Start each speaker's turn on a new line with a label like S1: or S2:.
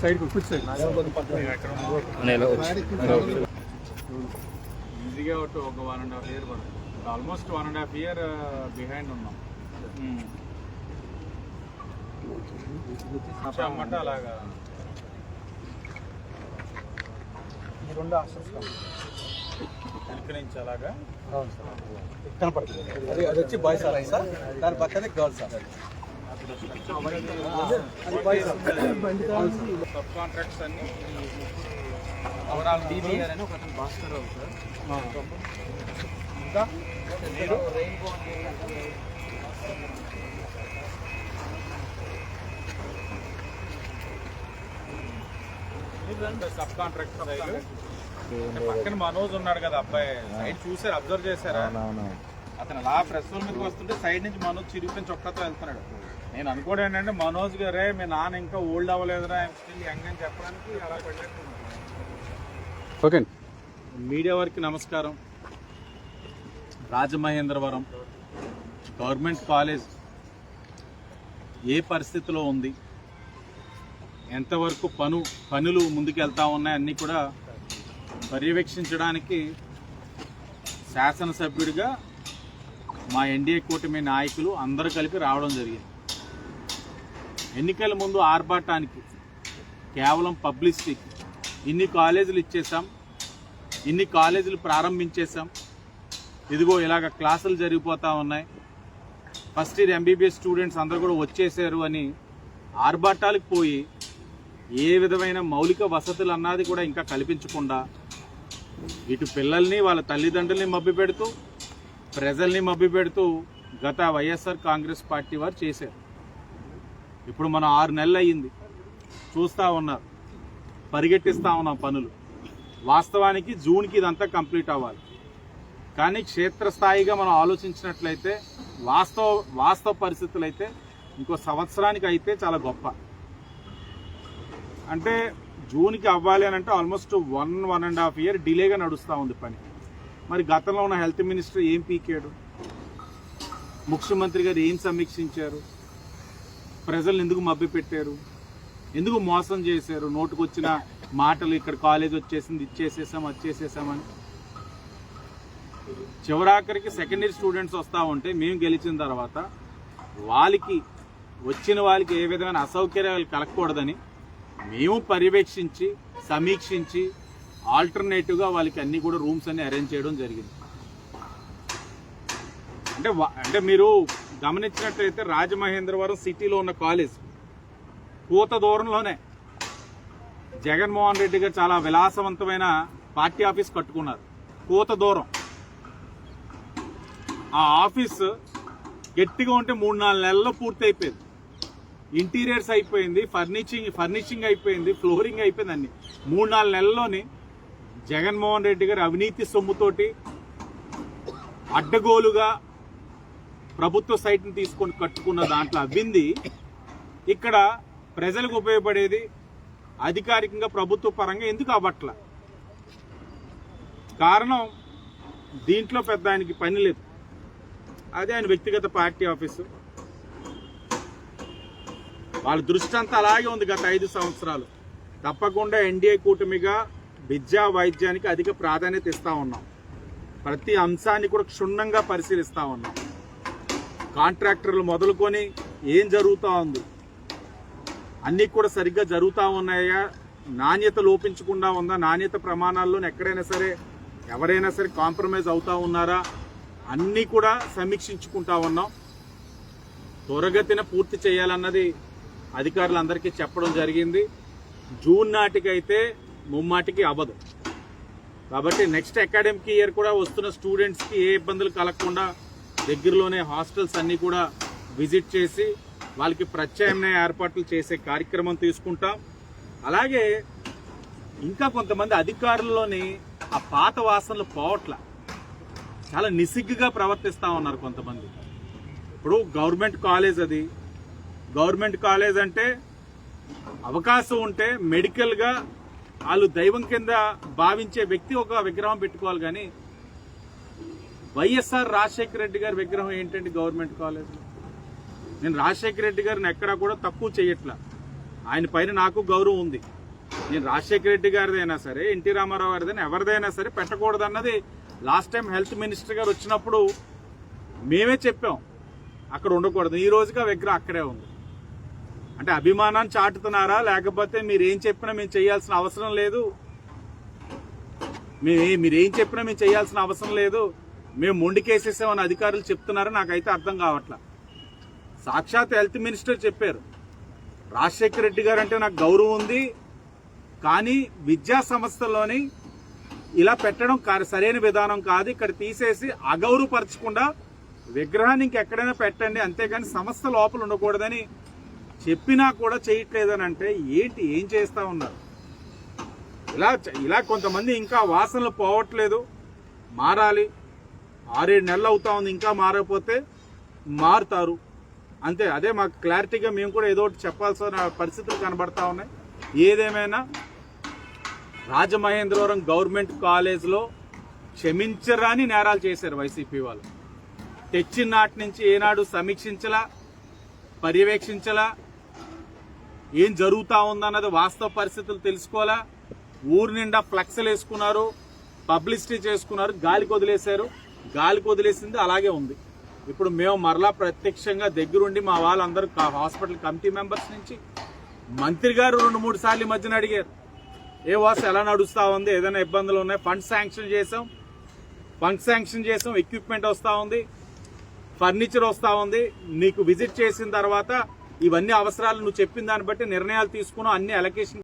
S1: Side
S2: ఈజీగా ఒక ఒక వన్ అండ్ హాఫ్ ఇయర్ పడుతుంది. Almost one and half year behind ఉన్నాం. అమ్మంటే అలాగా.
S1: ఈ రెండు
S2: వెనక నుంచి అలాగా?
S1: కనపడుతుంది. అది అది వచ్చి బాయ్స్ హాల్ సార్. దాని పక్కనే గర్ల్స్ హాల్
S2: సబ్ కాంట్రాక్ట్స్ అన్ని ఓవరాల్ డీబీఆర్ అని ఒక భాస్కర్ రావు సార్ ఇంకా మీరు సబ్ కాంట్రాక్ట్ పక్కన మనోజ్ ఉన్నాడు కదా అబ్బాయి. సైడ్ చూసారు అబ్జర్వ్ చేశారా? అతను అలా ప్రెస్ మీదకి వస్తుంటే సైడ్ నుంచి మనోజ్ చిరిగిపోయిన చొక్కాతో వెళ్తున్నాడు. నేను అనుకోవడం ఏంటంటే మనోజ్ గారే మీ నాన్న ఇంకా ఓల్డ్ అవ్వలేదురా స్టిల్ యంగ్ అని చెప్పడానికి అలా పెట్టేస్తున్నాడు
S1: ఓకే.
S2: మీడియా వారికి నమస్కారం. రాజమహేంద్రవరం గవర్నమెంట్ కాలేజ్ ఏ పరిస్థితిలో ఉంది? ఎంతవరకు పను పనులు ముందుకెళ్తా ఉన్నాయి? అన్నీ కూడా పర్యవేక్షించడానికి శాసనసభ్యుడిగా మా ఎన్డీఏ కూటమి నాయకులు అందరూ కలిపి రావడం జరిగింది. ఎన్నికల ముందు ఆర్భాటానికి కేవలం పబ్లిసిటీకి ఇన్ని కాలేజీలు ఇచ్చేసాం ఇన్ని కాలేజీలు ప్రారంభించేసాం ఇదిగో ఇలాగ క్లాసులు జరిగిపోతూ ఉన్నాయి. ఫస్ట్ ఇయర్ ఎంబీబీఎస్ స్టూడెంట్స్ అందరూ కూడా వచ్చేసారు అని ఆర్భాటాలకు పోయి ఏ విధమైన మౌలిక వసతులు అన్నది కూడా ఇంకా కల్పించకుండా ఇటు పిల్లల్ని వాళ్ళ తల్లిదండ్రుల్ని మభ్య పెడుతూ ప్రజల్ని మభ్య పెడుతూ గత వైఎస్ఆర్ కాంగ్రెస్ పార్టీ వారు చేశారు. ఇప్పుడు మనం ఆరు నెలలు అయ్యింది. చూస్తూ ఉన్నారు. పరిగెట్టిస్తూ ఉన్నాం పనులు. వాస్తవానికి జూన్కి ఇదంతా కంప్లీట్ అవ్వాలి. కానీ క్షేత్రస్థాయిగా మనం ఆలోచించినట్లయితే వాస్తవ వాస్తవ పరిస్థితులు అయితే ఇంకో సంవత్సరానికి అయితే చాలా గొప్ప. అంటే జూన్కి అవ్వాలి అని అంటే almost one one and half year డిలేగా నడుస్తూ ఉంది పని. మరి గతంలో ఉన్న హెల్త్ మినిస్టర్ ఏం పీకాడు? ముఖ్యమంత్రి గారు ఏం సమీక్షించారు? ప్రజలను ఎందుకు మభ్యపెట్టారు? ఎందుకు మోసం చేశారు? నోటుకొచ్చిన మాటలు ఇక్కడ కాలేజ్ వచ్చేసింది ఇచ్చేసేసాం వచ్చేసేసామని చివరాఖరికి సెకండ్ ఇయర్ స్టూడెంట్స్ వస్తూ ఉంటే మేము గెలిచిన తర్వాత వాళ్ళకి వచ్చిన వాళ్ళకి ఏ విధమైన అసౌకర్యాలు కలగకూడదని మేము పర్యవేక్షించి సమీక్షించి ఆల్టర్నేటివ్గా వాళ్ళకి అన్ని కూడా రూమ్స్ అన్ని అరేంజ్ చేయడం జరిగింది. అంటే అంటే మీరు గమనించినట్లయితే రాజమహేంద్రవరం సిటీలో ఉన్న కాలేజ్ పూత దూరంలోనే జగన్మోహన్ రెడ్డి గారు చాలా విలాసవంతమైన పార్టీ ఆఫీస్ కట్టుకున్నారు. పూత దూరం. ఆ ఆఫీస్ గట్టిగా ఉంటే మూడు నాలుగు నెలల్లో పూర్తి అయిపోయింది ఇంటీరియర్స్ అయిపోయింది ఫర్నిచింగ్ ఫర్నిషింగ్ అయిపోయింది ఫ్లోరింగ్ అయిపోయింది అన్ని. మూడు నాలుగు నెలల్లోని జగన్మోహన్ రెడ్డి గారు అవినీతి సొమ్ముతోటి అడ్డగోలుగా ప్రభుత్వ సైట్ని తీసుకొని కట్టుకున్న దాంట్లో అవ్వింది. ఇక్కడ ప్రజలకు ఉపయోగపడేది అధికారికంగా ప్రభుత్వ పరంగా ఎందుకు అవ్వట్ల? కారణం దీంట్లో పెద్ద ఆయనకి పని లేదు. అదే ఆయన వ్యక్తిగత పార్టీ ఆఫీసు. వాళ్ళ దృష్టి అంతా అలాగే ఉంది గత ఐదు సంవత్సరాలు. తప్పకుండా ఎన్డీఏ కూటమిగా విద్యా వైద్యానికి అధిక ప్రాధాన్యత ఇస్తూ ఉన్నాం. ప్రతి అంశాన్ని కూడా క్షుణ్ణంగా పరిశీలిస్తా ఉన్నాం. కాంట్రాక్టర్లు మొదలుకొని ఏం జరుగుతూ ఉంది? అన్నీ కూడా సరిగ్గా జరుగుతూ ఉన్నాయా? నాణ్యత లోపించకుండా ఉందా? నాణ్యత ప్రమాణాల్లో ఎక్కడైనా సరే ఎవరైనా సరే కాంప్రమైజ్ అవుతూ ఉన్నారా? అన్నీ కూడా సమీక్షించుకుంటా ఉన్నాం. త్వరగతిన పూర్తి చేయాలన్నది అధికారులందరికీ చెప్పడం జరిగింది. జూన్ నాటికైతే ముమ్మాటికి అవ్వదు. కాబట్టి నెక్స్ట్ అకాడమిక్ ఇయర్ కూడా వస్తున్న స్టూడెంట్స్కి ఏ ఇబ్బందులు కలగకుండా దగ్గరలోనే హాస్టల్స్ అన్నీ కూడా విజిట్ చేసి వాళ్ళకి ప్రత్యామ్నాయ ఏర్పాట్లు చేసే కార్యక్రమం తీసుకుంటాం. అలాగే ఇంకా కొంతమంది అధికారుల్లోని ఆ పాత వాసనలు పోవట్ల. చాలా నిసిగ్గుగా ప్రవర్తిస్తూ ఉన్నారు కొంతమంది. ఇప్పుడు గవర్నమెంట్ కాలేజ్ అది గవర్నమెంట్ కాలేజ్ అంటే అవకాశం ఉంటే మెడికల్గా వాళ్ళు దైవం కింద భావించే వ్యక్తి ఒక విగ్రహం పెట్టుకోవాలి కానీ వైఎస్ఆర్ రాజశేఖర రెడ్డి గారి విగ్రహం ఏంటండి గవర్నమెంట్ కాలేజ్లో? నేను రాజశేఖర రెడ్డి గారిని ఎక్కడా కూడా తక్కువ చేయట్లా. ఆయన పైన నాకు గౌరవం ఉంది. నేను రాజశేఖర రెడ్డి గారిదైనా సరే ఎన్టీ రామారావు గారిదైనా ఎవరిదైనా సరే పెట్టకూడదు అన్నది లాస్ట్ టైం హెల్త్ మినిస్టర్ గారు వచ్చినప్పుడు మేమే చెప్పాం. అక్కడ ఉండకూడదు. ఈ రోజుగా విగ్రహం అక్కడే ఉంది. అంటే అభిమానాన్ని చాటుతున్నారా? లేకపోతే మీరు ఏం చెప్పినా మేము చేయాల్సిన అవసరం లేదు? మేము మీరేం చెప్పినా మేము చేయాల్సిన అవసరం లేదు? మేము మొండికేసేసామని అధికారులు చెప్తున్నారో నాకైతే అర్థం కావట్లా. సాక్షాత్ హెల్త్ మినిస్టర్ చెప్పారు. రాజశేఖర రెడ్డి గారు అంటే నాకు గౌరవం ఉంది కానీ విద్యా సంస్థల్లోని ఇలా పెట్టడం కా- సరైన విధానం కాదు. ఇక్కడ తీసేసి అగౌరవపరచకుండా విగ్రహాన్ని ఇంకెక్కడైనా పెట్టండి. అంతేగాని సంస్థ లోపల ఉండకూడదని చెప్పినా కూడా చేయట్లేదని అంటే ఏంటి ఏం చేస్తూ ఉన్నారు? ఇలా ఇలా కొంతమంది ఇంకా వాసనలు పోవట్లేదు. మారాలి. ఆరేడు నెలలు అవుతా ఉంది ఇంకా మారకపోతే మారుతారు. అంతే అదే మాకు క్లారిటీగా మేము కూడా ఏదో ఒకటి చెప్పాల్సిన పరిస్థితులు కనబడతా ఉన్నాయి. ఏదేమైనా రాజమహేంద్రవరం గవర్నమెంట్ కాలేజ్లో క్షమించరాని నేరాలు చేశారు వైసీపీ వాళ్ళు. తెచ్చిన నాటి నుంచి ఏనాడు సమీక్షించలా పర్యవేక్షించలా ఏం జరుగుతూ ఉందన్నది వాస్తవ పరిస్థితులు తెలుసుకోవాలా? ఊరి నిండా ఫ్లెక్స్లు వేసుకున్నారు పబ్లిసిటీ చేసుకున్నారు గాలికి వదిలేశారు గాలికి వదిలేసింది అలాగే ఉంది. ఇప్పుడు మేము మరలా ప్రత్యక్షంగా దగ్గరుండి మా వాళ్ళందరూ హాస్పిటల్ కమిటీ మెంబర్స్ నుంచి మంత్రి గారు రెండు మూడు సార్లు ఈ మధ్యన అడిగారు. ఏ వాస్ ఎలా నడుస్తూ ఉంది? ఏదైనా ఇబ్బందులు ఉన్నాయి? ఫండ్ శాంక్షన్ చేసాం ఫండ్ శాంక్షన్ చేసాం ఎక్విప్మెంట్ వస్తూ ఉంది. ఫర్నిచర్ వస్తూ ఉంది. నీకు విజిట్ చేసిన తర్వాత ఇవన్నీ అవసరాలు నువ్వు చెప్పిన దాన్ని బట్టి నిర్ణయాలు తీసుకున్నావు అన్ని అలొకేషన్